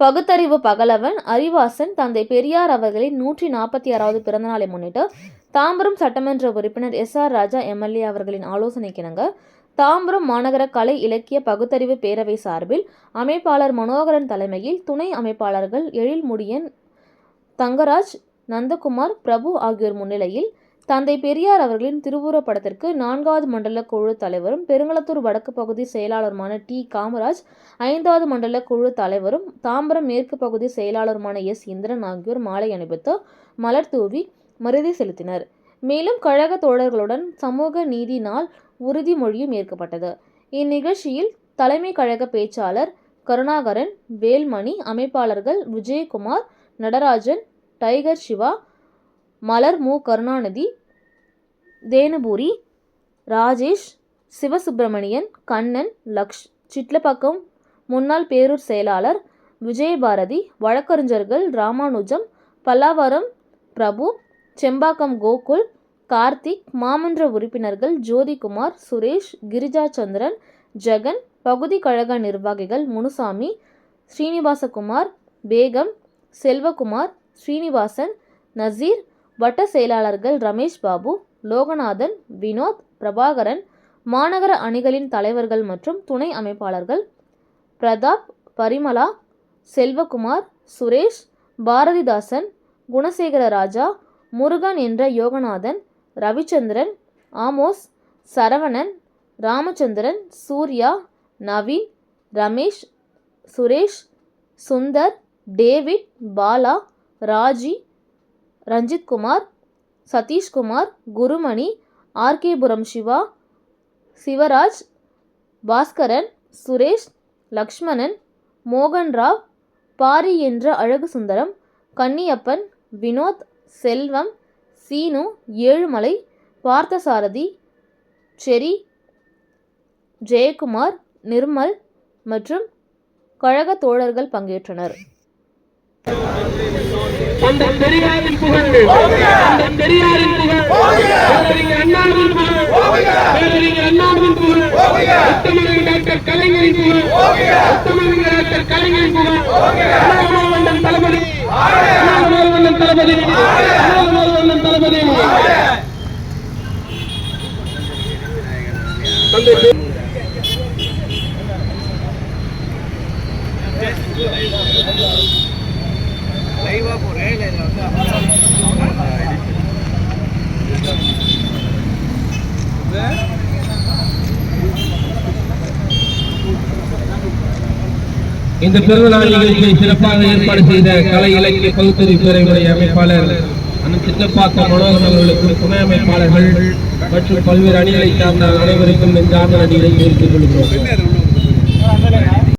பகுத்தறிவு பகலவன் அறிவாசன் தந்தை பெரியார் அவர்களின் நூற்றி நாற்பத்தி ஆறாவது பிறந்தநாளை முன்னிட்டு தாம்பரம் சட்டமன்ற உறுப்பினர் எஸ் ஆர் ராஜா எம்எல்ஏ அவர்களின் ஆலோசனைக்கிணங்க தாம்பரம் மாநகர கலை இலக்கிய பகுத்தறிவு பேரவை சார்பில் அமைப்பாளர் மனோகரன் தலைமையில் துணை அமைப்பாளர்கள் எழில்முடியன் தங்கராஜ் நந்தகுமார் பிரபு ஆகியோர் முன்னிலையில் தந்தை பெரியார் அவர்களின் திருவுருவப் படத்திற்கு நான்காவது மண்டல குழு தலைவரும் பெருங்களத்தூர் வடக்கு பகுதி செயலாளருமான டி. காமராஜ் ஐந்தாவது மண்டல குழு தலைவரும் தாம்பரம் மேற்கு பகுதி செயலாளருமான எஸ். இந்திரன் ஆகியோர் மாலை அணிவித்து மலர் தூவி மரியாதை செலுத்தினர். மேலும் கழக தோழர்களுடன் சமூக நீதி நாள் உறுதிமொழியும் ஏற்கப்பட்டது. இந்நிகழ்ச்சியில் தலைமை கழக பேச்சாளர் கருணாகரன் வேல்மணி அமைப்பாளர்கள் விஜயகுமார் நடராஜன் டைகர் சிவா மலர் மு. கருணாநிதி தேனுபூரி ராஜேஷ் சிவசுப்பிரமணியன் கண்ணன் லக்ஷ் சிட்லப்பக்கம் முன்னாள் பேரூர் செயலாளர் விஜயபாரதி வழக்கறிஞர்கள் ராமானுஜம் பல்லாவரம் பிரபு செம்பாக்கம் கோகுல் கார்த்திக் மாமன்ற உறுப்பினர்கள் ஜோதிகுமார் சுரேஷ் கிரிஜா சந்திரன் ஜெகன் பகுதி கழக நிர்வாகிகள் முனுசாமி ஸ்ரீனிவாசகுமார் பேகம் செல்வகுமார் ஸ்ரீனிவாசன் நசீர் வட்ட செயலாளர்கள் ரமேஷ் பாபு லோகநாதன் வினோத் பிரபாகரன் மாநகர அணிகளின் தலைவர்கள் மற்றும் துணை அமைப்பாளர்கள் பிரதாப் பரிமலா செல்வகுமார் சுரேஷ் பாரதிதாசன் குணசேகர ராஜா முருகன் என்ற யோகநாதன் ரவிச்சந்திரன் ஆமோஸ் சரவணன் ராமச்சந்திரன் சூர்யா நவீன் ரமேஷ் சுரேஷ் சுந்தர் டேவிட் பாலா ராஜி ரஞ்சித்குமார் சதீஷ்குமார் குருமணி ஆர்கேபுரம் சிவா சிவராஜ் பாஸ்கரன் சுரேஷ் லக்ஷ்மணன் மோகன்ராவ் பாரி என்ற அழகு சுந்தரம் கன்னியப்பன் வினோத் செல்வம் சீனு ஏழுமலை பார்த்தசாரதி செரி ஜெயக்குமார் நிர்மல் மற்றும் கழக தோழர்கள் பங்கேற்றனர். அந்த பெரியாரின் புகழ். அந்த பெரியாரின் புகழ். பேரறிஞர் அண்ணாவின் புகழ். பேரறிஞர் அண்ணாவின் புகழ். முத்தமிழர் டாக்டர் கலைஞரின் புகழ். முத்தமிழர் டாக்டர் கலைஞரின் புகழ். அண்ணாமலைவண்ணன் தளபதி. அண்ணாமலைவண்ணன் தளபதி. அண்ணாமலைவண்ணன் தளபதி. தந்தை இந்த பிறந்தநாள் நிகழ்ச்சியை சிறப்பாக ஏற்பாடு செய்த கலை இலக்கிய பகுத்தறி பேரவையுடைய அமைப்பாளர் அண்ணன் சித்தப்பாக்கம் மனோகரன் அவர்களுக்கும் துணை அமைப்பாளர்கள் மற்றும் பல்வேறு அணிகளை சார்ந்த அனைவருக்கும் நெஞ்சார்ந்த அணிகளை தெரிவித்துக் கொள்கிறோம்.